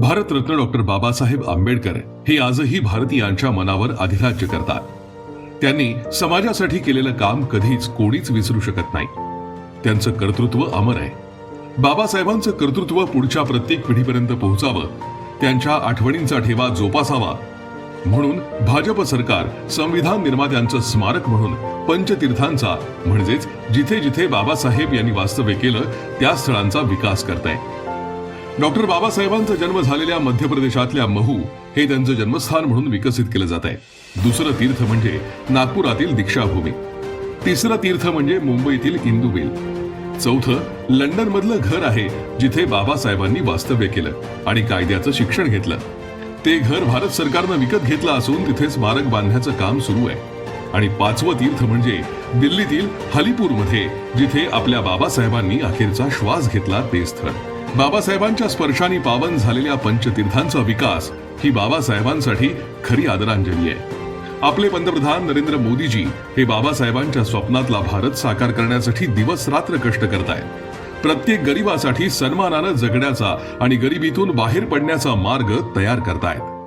Bharat Ratna doctor Babasaheb Ambedkar हे आजही भारतीयांच्या मनावर अधिराज्य करतात. त्यांनी समाजासाठी केलेलं काम कधीच कोणीच विसरू शकत नाही. त्यांचं कर्तृत्व अमर आहे. बाबासाहेबांचं कर्तृत्व पुढच्या प्रत्येक पिढीपर्यंत पोहोचावं त्यांच्या आठवणींचा ठेवा जोपासावा. म्हणून भाजप सरकार संविधान निर्मात्यांचं स्मारक म्हणून पंचतीर्थांचा म्हणजेच जिथे जिथे बाबासाहेब यांनी वास्तव्य केलं त्या स्थळांचा विकास करत आहे डॉक्टर बाबासाहेबांचा जन्म झालेल्या मध्य प्रदेशातल्या महू हे त्यांचं जन्मस्थान म्हणून विकसित केलं जात आहे. दुसरं तीर्थ म्हणजे नागपुरातील दीक्षाभूमी. तिसरं तीर्थ म्हणजे मुंबईतील इंदुबेल. चौथं लंडन मधलं घर आहे जिथे बाबासाहेबांनी वास्तव्य केलं आणि कायद्याचं शिक्षण घेतलं. ते घर भारत सरकारनं विकत घेतलं असून तिथे स्मारक बांधण्याचं काम सुरू आहे. आणि पाचवं तीर्थ म्हणजे दिल्लीतील हलीपूरमध्ये जिथे आपल्या बाबासाहेबांनी अखेरचा श्वास घेतला ते स्थळ. बाबासाहेबांच्या स्पर्शाने पावन झालेल्या पंचतीर्थांचा विकास ही बाबासाहेबांसाठी खरी आदरांजली आहे. आपले पंतप्रधान नरेंद्र मोदीजी हे बाबासाहेबांच्या स्वप्नातला भारत साकार करण्यासाठी दिवस रात्र कष्ट करतायत. प्रत्येक गरिबासाठी सन्मानानं जगण्याचा आणि गरिबीतून बाहेर पडण्याचा मार्ग तयार करतायत.